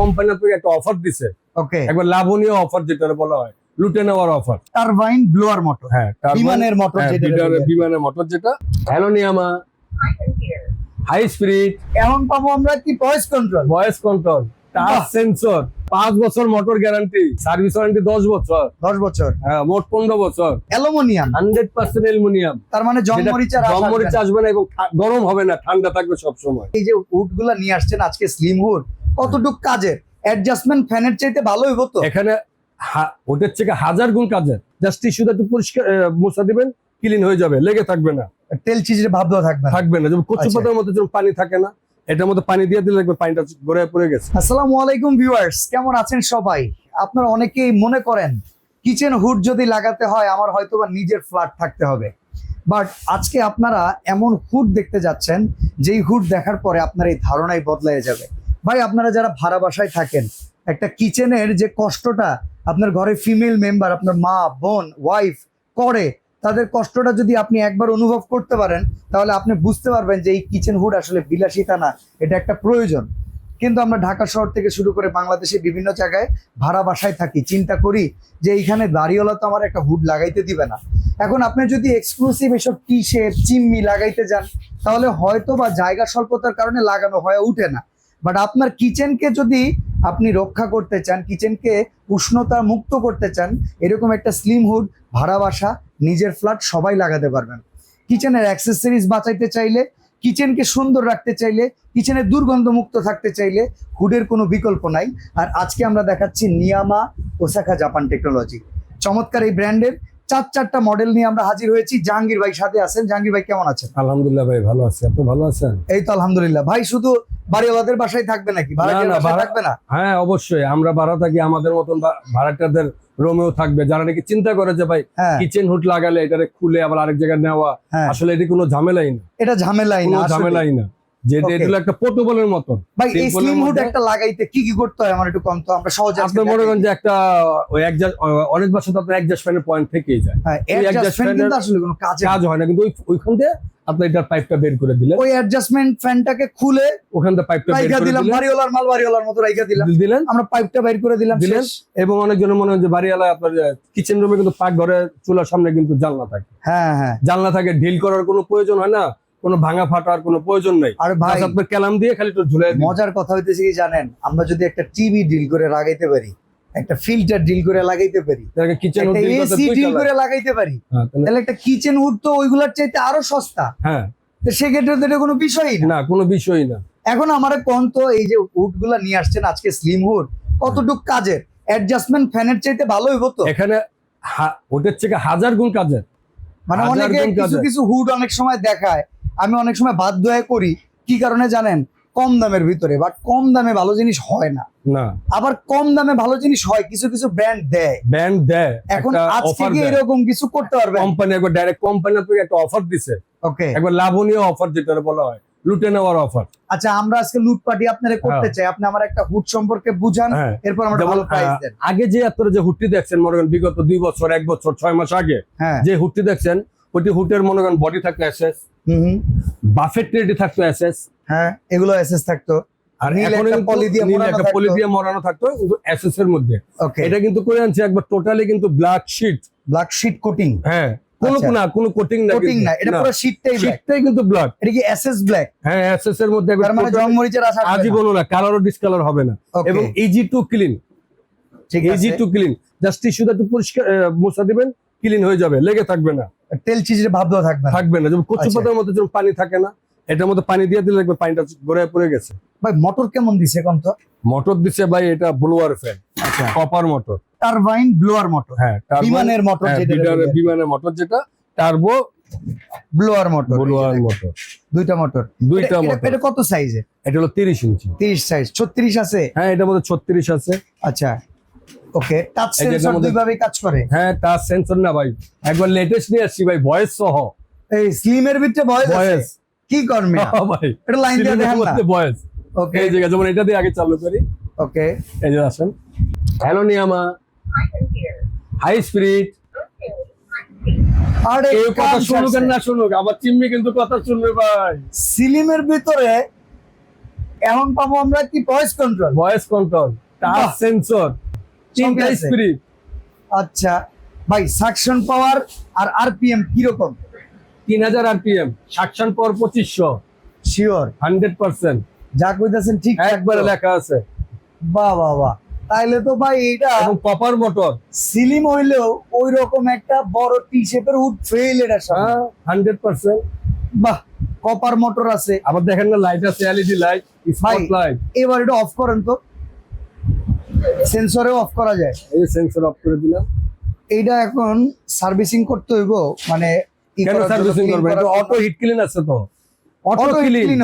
Company আপনাকে একটা offer দিছে। ওকে একবার লাভনীয় অফার যেটা বলা হয় লুটে নেওয়ার অফার টারবাইন ব্লোয়ার মোটর হ্যাঁ বিমানের মোটর হ্যাঁ, যেটা বিমানের- বিমানের মোটর যেটা। হাই এখন পাবো আমরা কি voice control voice control touch sensor পাঁচ বছর মোটর গ্যারান্টি সার্ভিস ওয়ারেন্টি দশ বছর। দশ বছর। হ্যাঁ মোট পনেরো বছর। অ্যালুমিনিয়াম। Hundred percent aluminium. তার মানে জমমরিচার আশা জমমরিচ আসবে না। এবং গরম হবে না ঠান্ডা থাকবে সবসময়। এই যে হুডগুলা নিয়ে আসছেন আজকে স্লিম হুড কতটুক কাজের? অ্যাডজাস্টমেন্ট ফ্যানের চাইতে ভালো হইব তো? এখানে ওটার থেকে হাজার গুণ কাজের। জাস্ট টিস্যুটা একটু পরিষ্কার মুছা দিবেন ক্লিন হয়ে যাবে লেগে থাকবে না। তেল চিজের ভাব দেওয়া থাকবে থাকবে না যেমন কচু আচ্ছা। পাতার মধ্যে যেমন পানি থাকে না এটার মধ্যে পানি দিয়ে দিলে দেখবে পানিটা গড়ে পড়ে গেছে। আসসালামু আলাইকুম ভিউয়ার্স কেমন আছেন সবাই? আপনারা অনেকেই মনে করেন কিচেন হুড যদি লাগাতে হয় আমার হয়তো বা নিজের ফ্ল্যাট থাকতে হবে। বাট আজকে আপনারা এমন হুড দেখতে যাচ্ছেন যেই হুড দেখার পরে আপনার এই ধারণাই বদলায় যাবে। ভাই, আপনারা যারা ভাড়া বাসায় থাকেন, একটা কিচেনের যে কষ্টটা আপনার ঘরে ফিমেল মেম্বার আপনার মা, বোন ওয়াইফ করে, তাদের কষ্টটা যদি আপনি একবার অনুভব করতে পারেন, তাহলে আপনি বুঝতে পারবেন যে এই কিচেন হুড আসলে বিলাসিতা না, এটা একটা প্রয়োজন। কিন্তু আমরা ঢাকা শহর থেকে শুরু করে বাংলাদেশে বিভিন্ন জায়গায় ভাড়া বাসায় থাকি। চিন্তা করি যে এইখানে দাঁড়িয়েলা তো আমার একটা হুড লাগাইতে দিবে না। এখন আপনি যদি এক্সক্লুসিভ এসব টি শেপ চিম্মি লাগাইতে যান, তাহলে হয়তো বা জায়গা স্বল্পতার কারণে লাগানো হয়ে উঠে না। বাট আপনার কিচেনকে যদি আপনি রক্ষা করতে চান কিচেনকে উষ্ণতা মুক্ত করতে চান, এরকম একটা স্লিম হুড ভাড়া বাসা, নিজের ফ্ল্যাট সবাই লাগাতে পারবেন। কিচেনের অ্যাক্সেসরিজ বাঁচাইতে চাইলে কিচেনকে সুন্দর রাখতে চাইলে কিচেনে দুর্গন্ধ মুক্ত থাকতে চাইলে হুডের কোনো বিকল্প নাই। আর আজকে আমরা দেখাচ্ছি নিয়ামা ওসাকা জাপান টেকনোলজি চমৎকার এই ব্র্যান্ডের চার চারটা মডেল নিয়ে আমরা হাজির হয়েছি। জাহাঙ্গীর ভাই সাথে আছেন। জাহাঙ্গীর ভাই কেমন আছেন? আলহামদুলিল্লাহ ভাই ভালো আছে। আপনি ভালো আছেন? এই তো আলহামদুলিল্লাহ। ভাই শুধু বাড়িওয়ালাদের বাসায় থাকবে নাকি? ভাড়া- থাকবে না? হ্যাঁ অবশ্যই। আমরা ভাড়া থাকি আমাদের মতন ভাড়াটাদের রোমেও থাকবে। যারা নাকি চিন্তা করে যে ভাই হ্যাঁ। কিচেন হুট লাগালে এটারে খুলে আবার আরেক জায়গায় নেওয়া হ্যাঁ। আসলে এটি কোনো ঝামেলাই না। এটা ঝামেলাই না ঝামেলাই না। যেটা এটা একটা পোর্টেবলের মতন। ভাই এই স্লিম হুড একটা লাগাইতে কি কি করতে হয়? আমার একটু কম তো আমরা সহজে আজকে আপনি মনে করেন যে একটা ওই অনেক বছর তো আপনার পয়েন্ট থেকেই যায়। হ্যাঁ এই অ্যাডজাস্টমেন্ট কিন্তু আসলে কোনো কাজে কাজ হয় না কিন্তু ওই ওইখান দিয়ে আপনি এটার পাইপটা বের করে দিলেন। ওই অ্যাডজাস্টমেন্ট ফ্যানটাকে খুলে ওখান থেকে পাইপটা বের করে দিলাম বাড়িওয়ালার মাল বাড়িওয়ালার মতো রাইখা দিলাম। দিলেন। আমরা পাইপটা বাইর করে দিলাম? শেষ। এবং অনেকজনের মনে হয় যে বাড়িওয়ালা আপনার কিচেন রুমে কিন্তু পাক ঘরে চুলার সামনে কিন্তু জানলা থাকে। হ্যাঁ হ্যাঁ। জানলা থাকে ঢিল করার কোনো প্রয়োজন হয় না। কোনো ভাঙা ফাটার কোনো প্রয়োজন নেই। আর ভাই আপনার ক্যালাম দিয়ে খালি একটু ঝুলে মজার কথা হইতেছে কি জানেন? আমরা যদি একটা টিভি ডিল করে লাগাইতে পারি একটা ফিল্টার ডিল করে লাগাইতে পারি কিচেন এসি ডিল করে লাগাইতে পারি তাহলে একটা কিচেন উড তো ওইগুলার চাইতে আরও সস্তা। হ্যাঁ। তো সেক্ষেত্রে তো এটা কোনো বিষয়ই না। কোনো বিষয়ই না। এখন আমার কোন তো এই যে উডগুলা নিয়ে আসছেন আজকে স্লিম হুড কতটুক কাজের? অ্যাডজাস্টমেন্ট ফ্যানের চাইতে ভালো হইব তো? এখানে ওটার থেকে হাজার গুণ কাজের। মানে অনেকে কিছু কিছু হুড অনেক সময় দেখায় আমি অনেক সময় বাধ্য হয়ে করি কি কারণে জানেন? কম দামের ভিতরে বাট কম দামে ভালো জিনিস হয় না। না। আবার কম দামে ভালো জিনিস হয় কিছু কিছু ব্র্যান্ড দেয়। ব্যান্ড দেয় এখন আজকে এরকম কিছু করতে পারবে কোম্পানি একবার ডাইরেক্ট কোম্পানি আপনাকে একটা অফার দিছে। ওকে একবার লাভনীয় অফার যেটা বলা হয় লুটে নেওয়ার অফার আচ্ছা আমরা আজকে লুটপাটি আপনারা করতে চাই। আপনি আমার একটা হুড সম্পর্কে বুঝান হ্যাঁ। এরপর আমরা ভালো প্রাইস দেন। আগে যে আপনারা যে হুটটি দেখছেন মনে করেন বিগত দুই বছর এক বছর ছয় মাস আগে হ্যাঁ। যে হুটটি দেখছেন ওইটি হুটের মনে করেন বডি থাকতো এসএস বাফেট থাকতো এসএস। হ্যাঁ এগুলো এসএস থাকতো। আর এখন একটা পলি দিয়ে মরানো থাকতো। কিন্তু এসএস এর মধ্যে। এটা কিন্তু করে আনছে একবার টোটালি কিন্তু black sheet black sheet coating হ্যাঁ কোনো। না কোনো কোটিং না কোটিং না এটা পুরো শিটটাই শীটটাই কিন্তু ব্ল্যাক এটা কি এসএস ব্ল্যাক হ্যাঁ এসএস এর মধ্যে তার মানে জং মরিচের আশা করবে না। কালারও ডিসকালার হবে না। Okay, এবং ইজি টু ক্লিন ঠিক ইজি টু ক্লিন জাস্ট টিস্যুটা একটু পরিষ্কার মুছা দিবেন ক্লিন হয়ে যাবে লেগে থাকবে না। তেল চিজের ভাব দেওয়া থাকবে না। থাকবে না যেমন কচু আচ্ছা। পাতার মধ্যে যেমন পানি থাকে না এটার মধ্যে পানি দিয়ে দিলে দেখবে পানিটা গড়ে পড়ে গেছে। ভাই মোটর কেমন দিছে কোন তো? মোটর দিছে ভাই এটা ব্লোয়ার ফ্যান আচ্ছা। Copper motor. Turbine blower motor. হ্যাঁ তারপর- বিমানের মোটর হ্যাঁ, যেটা বিমানের- মোটর যেটা turbo blower motor. Blower motor. দুইটা মোটর। দুইটা মোটর। এটা কত সাইজে এটা হলো তিরিশ ইঞ্চি। 30 সাইজ 36 আছে? হ্যাঁ এটার মধ্যে ছত্রিশ আছে। আচ্ছা। ওকে টাচ এই সেন্সর দুইভাবে কাজ করে। হ্যাঁ তার সেন্সর না ভাই। একবার লেটেস্ট নিয়ে আসছি ভাই ভয়েস সহ। এই স্লিমের ভিতরে ভয়েস ভয়েস কি করবে ভাই এটা লাইন দিয়ে দেখেন না। ভয়েস ওকে এই জায়গা যেমন এটা দিয়ে আগে চালু করি। ওকে এই যে আসেন। হ্যালো নিয়ামা। হাই স্পিরিট আরে কেউ কথা শুনুক না শুনুক আমার চিম্মি কিন্তু কথা শুনবে ভাই। সিলিমের ভিতরে এখন পাবো আমরা কি voice control voice control touch sensor তিনটা স্পিরিট আচ্ছা ভাই সাকশন পাওয়ার আর আরপিএম কীরকম? তিন হাজার আরপিএম সাকশন পর পঁচিশশো। Sure hundred percent. যা কইতাছেন ঠিক একবারে লেখা আছে। বাহ বাহ বাহ। তাইলে তো ভাই এটা এবং কপার মোটর সিলিম হইলেও ওই রকম একটা বড় টি শেপের উড ফেল সামনে হ্যাঁ হান্ড্রেড পার্সেন্ট। বাহ কপার মোটর আছে। আবার দেখেন না লাইট আছে এলইডি লাইট স্পট লাইট এবার এটা অফ করেন তো। সেন্সরে অফ করা যায়। এই সেন্সর অফ করে দিলাম। এইটা এখন সার্ভিসিং করতে হইব মানে কেন সার্ভিসিং করবে? জন্য। অটো হিট ক্লিন আছে তো। অটো ক্লিন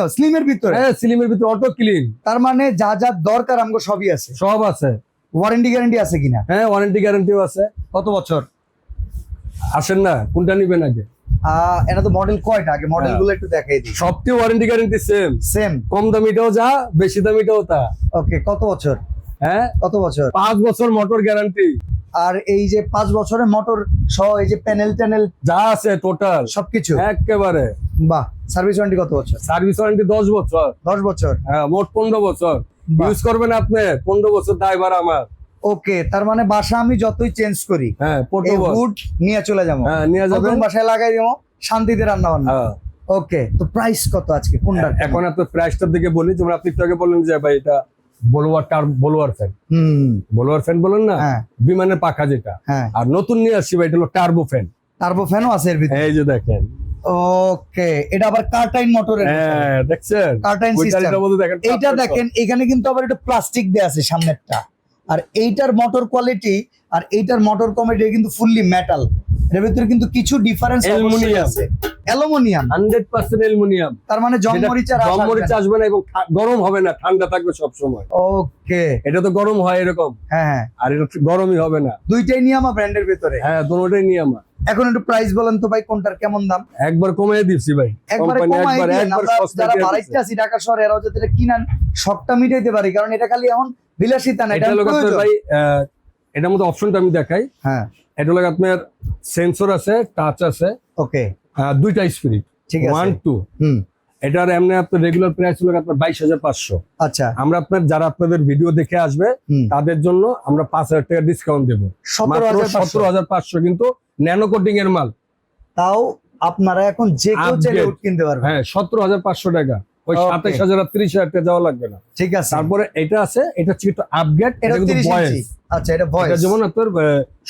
ভিতরে। হ্যাঁ সিলিমের ভিতরে অটো ক্লিন তার মানে যা যা দরকার আমগো সবই আছে। সব আছে। ওয়ারেন্টি গ্যারান্টি আছে কিনা? হ্যাঁ ওয়ারেন্টি গ্যারান্টিও আছে। কত বছর? আসেন না কোনটা নিবেন আগে? আহ, এটা তো মডেল কয়টা? আগে মডেল হ্যাঁ। গুলো একটু দেখাই দিই। ওয়ারেন্টি গ্যারান্টি সেম সেম কম দামিটাও যা বেশি দামিটাও তা। ওকে কত বছর? হ্যাঁ? কত বছর? পাঁচ বছর মোটর গ্যারান্টি আর এই যে পাঁচ বছরের মোটর সহ এই যে প্যানেল ট্যানেল যা আছে টোটাল সবকিছু? একেবারে। বাহ সার্ভিস ওয়ারেন্টি কত বছর? সার্ভিস ওয়ারেন্টি দশ বছর। দশ বছর? হ্যাঁ মোট পনেরো বছর। ইউজ করবেন আপনি পনেরো বছর ড্রাইভার আমার। ওকে তার মানে বাসা আমি যতই চেঞ্জ করি হ্যাঁ হুড নিয়ে চলে যাব। হ্যাঁ নিয়ে যাবেন। বাসায় লাগাই দিব শান্তিতে রান্না বান্না হ্যাঁ। ওকে তো প্রাইস কত আজকে? কোনটা এখন আপনার প্রাইসটার দিকে বলি যেমন আপনি একটু আগে বললেন যে ভাই এটা বলোয়ার টার বলোয়ার ফ্যান হুম। বলোয়ার ফ্যান বলেন না? হ্যাঁ। বিমানের পাখা যেটা। হ্যাঁ। আর নতুন নিয়ে আসছি ভাই এটা হলো টার্বো ফ্যান টার্বো ফ্যানও আছে এর ভিতরে? এই যে দেখেন। ওকে এটা আবার কার্টাইন মোটরের হ্যাঁ দেখছেন? কার্টাইন সিস্টেম এইটা দেখেন এখানে কিন্তু আবার একটা প্লাস্টিক দেয়া আছে সামনেরটা। আর এইটার মোটর কোয়ালিটি আর এইটার মোটর কোয়ালিটি কিন্তু ফুললি মেটাল এর ভিতরে কিন্তু কিছু difference aluminium. Hundred percent aluminium. তার মানে জমমরিচার মরিচ আসবে না এবং গরম হবে না ঠান্ডা থাকবে সব সময় ওকে। এটা তো গরম হয় এরকম। হ্যাঁ হ্যাঁ। আর এটা গরমই হবে না। দুইটাই নিয়ামা ব্র্যান্ডের ভিতরে। হ্যাঁ দোনোটাই নিয়ে আমার এখন একটু প্রাইস বলেন তো ভাই কোনটার কেমন দাম? একবার কমিয়ে দিচ্ছি ভাই। একবারে একবার যারা বাড়াইতে। আছি ঢাকা শহরে এরাও যাতে এটা কিনান শখটা মিটাইতে পারি। কারণ এটা খালি এখন বিলাসিতা না এটা ভাই? এটার মধ্যে অপশনটা আমি দেখাই। হ্যাঁ। এটা লোক আপনার সেন্সর আছে টাচ আছে। ওকে। দুইটা স্পিরিট ঠিক আছে। ওয়ান টু হুম। এটার এমনি আপনার রেগুলার প্রাইস হলো আপনার বাইশ হাজার পাঁচশো। আচ্ছা। আমরা আপনার যারা আপনাদের ভিডিও দেখে আসবে তাদের জন্য আমরা পাঁচ হাজার টাকা ডিসকাউন্ট দেবো। সতেরো হাজার পাঁচশো। কিন্তু ন্যানো কোটিং এর মাল। তাও আপনারা এখন যে কেউ কিনতে পারবেন। হ্যাঁ সতেরো হাজার পাঁচশো টাকা। ওই. সাতাইশ হাজার আর ত্রিশ হাজার টাকা যাওয়া লাগবে না। ঠিক আছে। তারপরে এটা আছে এটা হচ্ছে একটু আপগ্রেড এটা কিন্তু 30 আচ্ছা এটা ভয়েস এটা যেমন আপনার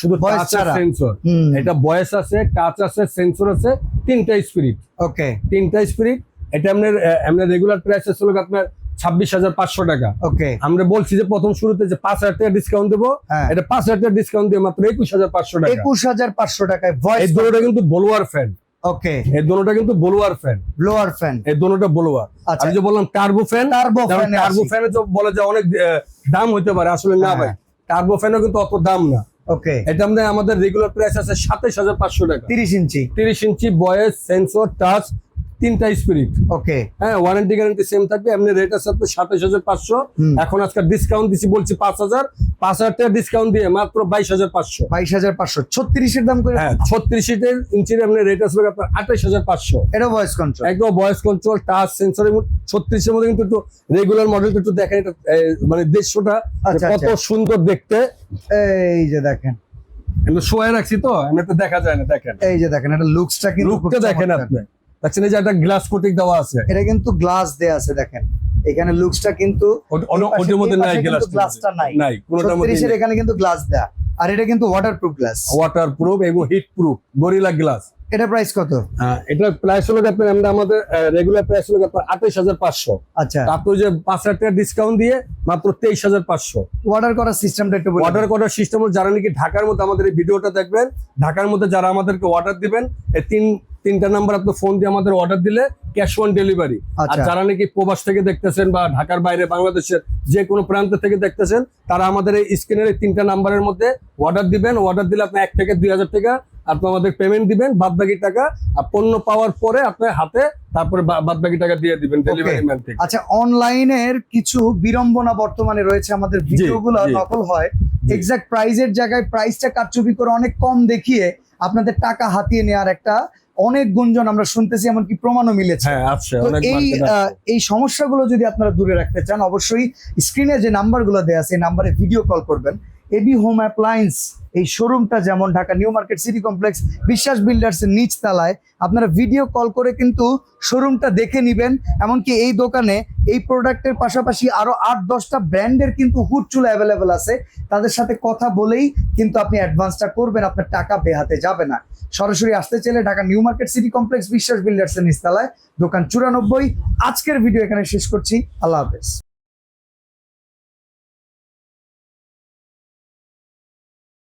শুধু টাচ আর সেন্সর এটা বয়েস আছে টাচ আছে সেন্সর আছে তিনটা স্পিরিট ওকে তিনটা স্পিরিট এটা আপনার আপনার রেগুলার প্রাইস হলো আপনার ছাব্বিশ হাজার পাঁচশো টাকা। ওকে আমরা বলছি যে প্রথম শুরুতে যে পাঁচ হাজার টাকা ডিসকাউন্ট দেবো হ্যাঁ। এটা পাঁচ হাজার টাকা ডিসকাউন্ট দিয়ে মাত্র একুশ হাজার পাঁচশো টাকা। একুশ হাজার পাঁচশো টাকায় এই ভয়েস দোনোটা কিন্তু বলোয়ার ফ্যান ওকে এই দোনোটা কিন্তু ব্লোয়ার ফ্যান ব্লোয়ার ফ্যান এই দোনোটা বলোয়ার। আচ্ছা। আমি যে বললাম turbo fan turbo fan turbo ফ্যানে তো বলে যে অনেক দাম হতে পারে আসলে না হ্যাঁ। ভাই। টার্বো ফ্যানও কিন্তু অত দাম না। ওকে এটা আমাদের আমাদের রেগুলার প্রাইস আছে সাতাশ হাজার পাঁচশো টাকা। তিরিশ ইঞ্চি। তিরিশ ইঞ্চি বয়েস সেন্সর টাচ তিনটা স্পিরিট। ওকে হ্যাঁ ওয়ারেন্টি গ্যারান্টি সেম থাকবে এমনি রেট আছে আপনার সাতাইশ হাজার পাঁচশো। এখন আজকে ডিসকাউন্ট দিচ্ছি বলছি পাঁচ হাজার। পাঁচ হাজার টাকা ডিসকাউন্ট দিয়ে মাত্র বাইশ হাজার পাঁচশো। বাইশ হাজার পাঁচশো। ছত্রিশের দাম করে হ্যাঁ ছত্রিশ ইঞ্চির এমনি রেট আসবে আপনার আঠাইশ হাজার পাঁচশো। এটা ভয়েস কন্ট্রোল একদম ভয়েস কন্ট্রোল টাচ সেন্সরের ছত্রিশের মধ্যে কিন্তু একটু রেগুলার মডেল একটু দেখেন এটা মানে দৃশ্যটা আচ্ছা, কত আচ্ছা। সুন্দর দেখতে। এই যে দেখেন। কিন্তু শোয়ে রাখছি তো এমনি তো দেখা যায় না দেখেন। এই যে দেখেন এটা লুকসটা কিন্তু লুকটা দেখেন। আপনি। দেখছেন এই যে একটা গ্লাস কোটিং দেওয়া আছে। এটা কিন্তু গ্লাস দেয়া আছে দেখেন। এখানে লুকসটা কিন্তু ওটার মধ্যে নাই গ্লাস গ্লাসটা নাই। নাই কোনোটার মধ্যে এখানে কিন্তু গ্লাস দেয়া। আর এটা কিন্তু ওয়াটারপ্রুফ গ্লাস ওয়াটার প্রুফ এবং হিট প্রুফ গরিলা গ্লাস এটা প্রাইস কত? এটা প্রাইস হলো আপনার আমরা আমাদের রেগুলার প্রাইস হলো আপনার আঠাইশ হাজার পাঁচশো। আচ্ছা। তারপর যে পাঁচ হাজার টাকা ডিসকাউন্ট দিয়ে মাত্র তেইশ হাজার পাঁচশো। অর্ডার করার সিস্টেমটা একটু অর্ডার করার সিস্টেম যারা নাকি ঢাকার মধ্যে আমাদের এই ভিডিওটা দেখবেন ঢাকার মধ্যে যারা আমাদেরকে অর্ডার দিবেন এই তিন তিনটা নাম্বার আপনি ফোন দিয়ে আমাদের অর্ডার দিলে ক্যাশ অন ডেলিভারি আর আচ্ছা। যারা নাকি প্রবাস থেকে দেখতেছেন বা ঢাকার বাইরে বাংলাদেশের যে কোনো প্রান্ত থেকে দেখতেছেন তারা আমাদের এই স্ক্রিনের এই তিনটা নাম্বারের মধ্যে অর্ডার দিবেন। অর্ডার দিলে আপনি এক থেকে দুই হাজার টাকা আপনি আমাদের পেমেন্ট দিবেন বাদ বাকি টাকা। আর পণ্য পাওয়ার পরে আপনার হাতে তারপরে বাদ বাকি টাকা দিয়ে দিবেন ডেলিভারি ম্যান থেকে। আচ্ছা অনলাইনের কিছু বিড়ম্বনা বর্তমানে রয়েছে। আমাদের ভিডিওগুলো। নকল হয়। এক্সাক্ট প্রাইজের জায়গায় প্রাইসটা কারচুপি করে অনেক কম দেখিয়ে আপনাদের টাকা হাতিয়ে নেওয়ার একটা অনেক গুঞ্জন আমরা শুনতেছি এমনকি প্রমাণও মিলেছে। হ্যাঁ আচ্ছা এই এই সমস্যাগুলো যদি আপনারা দূরে রাখতে চান অবশ্যই স্ক্রিনে যে নাম্বারগুলো দেওয়া আছে এই নাম্বারে ভিডিও কল করবেন। এবি হোম অ্যাপ্লায়েন্স, এই শোরুমটা যেমন Dhaka new market city complex, Biswas builders এর নিচ তলায় আপনারা ভিডিও কল করে কিন্তু শোরুমটা দেখে নিবেন, এমনকি এই দোকানে এই প্রোডাক্টের পাশাপাশি আরও আট দশটা ব্র্যান্ডের কিন্তু হুড চুলা অ্যাভেলেবেল আছে। তাদের সাথে কথা বলেই কিন্তু আপনি অ্যাডভান্সটা করবেন, আপনার টাকা বেহাতে যাবে না। সরাসরি আসতে চাইলে Dhaka new market city complex, Biswas builders এর নিচতলায়, দোকান চুরানব্বই। আজকের ভিডিও এখানে শেষ করছি, আল্লাহ হাফেজ।